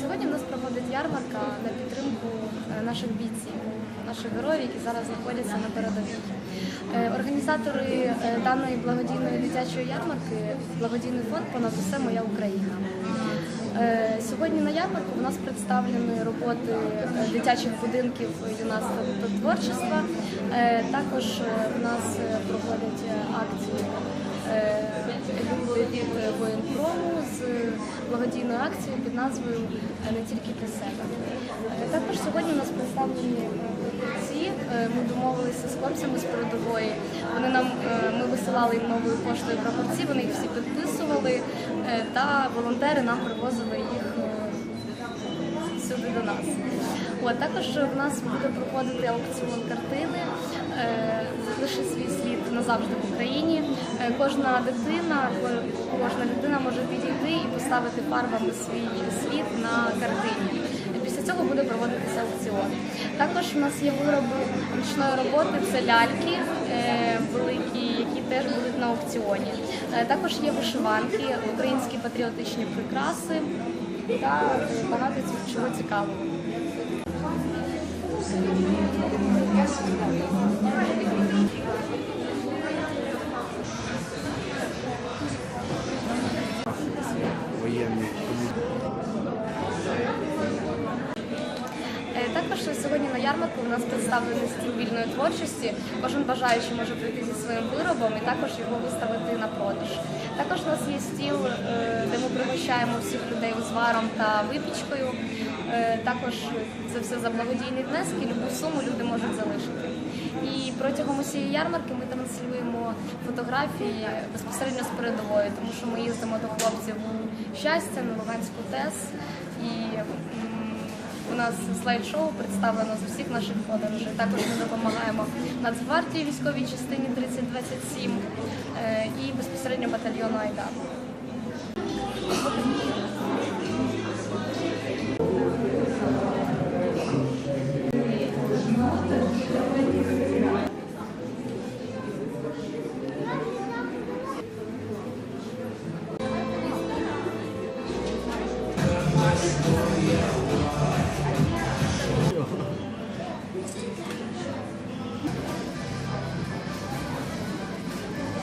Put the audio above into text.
Сьогодні в нас проходить ярмарка на підтримку е, наших бійців, наших героїв, які зараз знаходяться на передовій. Е, Організатори е, даної благодійної дитячої ярмарки, благодійний фонд понад усе моя Україна. Сьогодні на ярмарку у нас представлені роботи дитячих будинків юнацтва та творчества. Також у нас е, проводять від воєнпрому з благодійною акцією під назвою «Е, Не тільки для себе. Е, Також сьогодні у нас представлені е, прапорці. Е, Ми домовилися з хлопцями з передової. Вони нам ми висилали їм новою поштою прапорці, вони їх всі підписували, та волонтери нам привозили їх. Сюди до нас. От, також в нас буде проходити аукціон картини е, Лише свій слід назавжди в Україні. Е, Кожна дитина, кожна людина може підійти і поставити фарбами свій слід на картині. Після цього буде проводитися аукціон. Також у нас є вироби ручної роботи, це ляльки е, великі, які теж будуть на аукціоні. Також є вишиванки, українські патріотичні прикраси та багато чого цікавого. Е, Також сьогодні на ярмарку у нас представлений стіл вільної творчості. Кожен бажаючий може прийти зі своїм виробом і також його виставити на продаж. Також у нас є стіл, е, де ми пригощаємо всіх людей зваром та випічкою. Е, Також це все за благодійні внески, любу суму люди можуть залишити. І протягом усієї ярмарки ми транслюємо фотографії безпосередньо з передової, тому що ми їздимо до хлопців у щастя на Луганську ТЕС і нас слайд-шоу представлено з усіх наших подорожей. Також ми допомагаємо Нацгвардії військовій частині 3027 е, і безпосередньо батальйону Айдар.